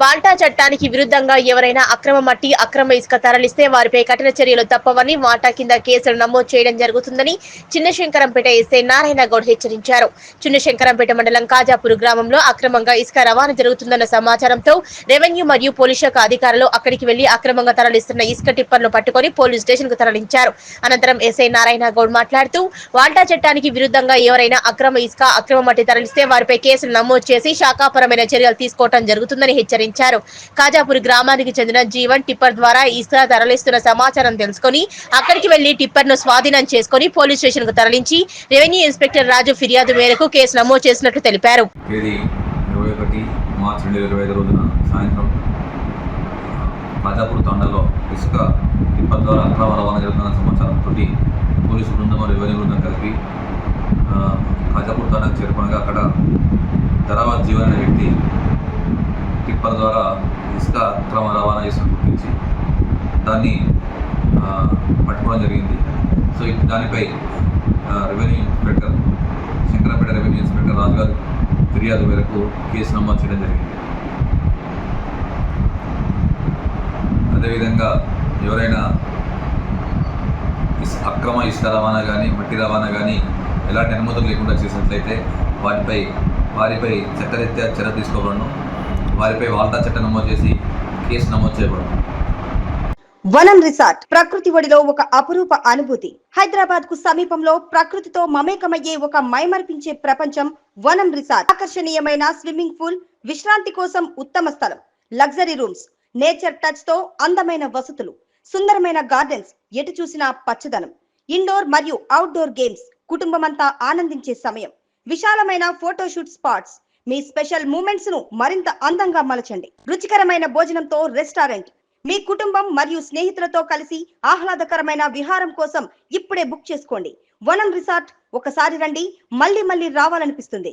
బాల్టా చట్టానికి విరుద్ధంగా ఎవరైనా అక్రమ మట్టి అక్రమ ఇసుక తరలిస్తే వారిపై కఠిన చర్యలు తప్పవని వాటా కింద కేసులు నమోదు చేయడం జరుగుతుందని చిన్నశంకరంపేట ఎస్ఐ నారాయణ గౌడ్ హెచ్చరించారు. చిన్నశంకరంపేట మండలం కాజాపూర్ గ్రామంలో అక్రమంగా ఇసుక రవాణా జరుగుతుందన్న సమాచారంతో రెవెన్యూ మరియు పోలీస్ శాఖ అధికారులు అక్కడికి వెళ్ళి అక్రమంగా తరలిస్తున్న ఇసుక టిప్పర్ను పట్టుకొని పోలీస్ స్టేషన్కు తరలించారు. అనంతరం ఎస్ఐ నారాయణ గౌడ్ మాట్లాడుతూ వాల్టా చట్టానికి విరుద్ధంగా ఎవరైనా అక్రమ ఇసుక అక్రమ మట్టి తరలిస్తే వారిపై కేసులు నమోదు చేసి శాఖాపరమైన చర్యలు తీసుకోవడం జరుగుతుందని హెచ్చరించారు. వివరించారు. కాజాపూర్ గ్రామానికి చెందిన జీవన్ టిప్పర్ ద్వారా ఇసుక తరలిస్తున్న సమాచారం తెలుసుకుని అక్కడికి వెళ్ళి టిప్పర్ను స్వాధీనం చేసుకుని పోలీస్ స్టేషన్కు తరలించి రెవెన్యూ ఇన్స్పెక్టర్ రాజు ఫిర్యాదు మేరకు కేసు నమోదు చేసినట్లు తెలిపారు. తేదీ ఇరవై రాజాపూర్ తాండాలో ఇసుక టిప్పర్ ద్వారా అక్రమ రవాణా జరుగుతున్న సమాచారంతో పోలీసు బృందం రెవెన్యూ బృందం కలిపి ఆ, తండకు చేరుకునగా అక్కడ ధరావత్ జీవన్ అనే వ్యక్తి టిప్పర్ ద్వారా ఇసుక అక్రమ రవాణా చేసిన గుర్తించి దాన్ని పట్టుకోవడం జరిగింది. సో దానిపై revenue inspector Shankarpet revenue inspector Raju గారు ఫిర్యాదు మేరకు కేసు నమోదు చేయడం జరిగింది. అదేవిధంగా ఎవరైనా అక్రమ ఇసుక రవాణా కానీ మట్టి రవాణా కానీ ఎలాంటి అనుమతులు లేకుండా చేసినట్లయితే వాటిపై వారిపై చట్టరీత్యా చర్య తీసుకోబడను వారిపై వాల్టా చట్టం నమోదు చేసి కేసు నమోదు చేయబడను వనం రిసార్ట్ ప్రకృతి ఒడిలో ఒక అపురూప అనుభూతి. హైదరాబాద్కు సమీపంలో ప్రకృతితో మమేకమయ్యే ఒక మైమర్పించే ప్రపంచం వనం రిసార్ట్. ఆకర్షణీయమైన స్విమ్మింగ్ పూల్ విశ్రాంతి కోసం ఉత్తమ స్థలం. లగ్జరీ రూమ్స్ నేచర్ టచ్తో అందమైన వసతులు. సుందరమైన గార్డెన్స్ ఎటు చూసినా పచ్చదనం. ఇండోర్ మరియు అవుట్డోర్ గేమ్స్ కుటుంబమంతా ఆనందించే సమయం. విశాలమైన ఫోటోషూట్ స్పాట్స్ మీ స్పెషల్ మూమెంట్స్ను మరింత అందంగా మలచండి. రుచికరమైన భోజనంతో రెస్టారెంట్. మీ కుటుంబం మరియు స్నేహితులతో కలిసి ఆహ్లాదకరమైన విహారం కోసం ఇప్పుడే బుక్ చేసుకోండి. వనం రిసార్ట్ ఒకసారి రండి. మళ్ళీ మళ్ళీ రావాలనిపిస్తుంది.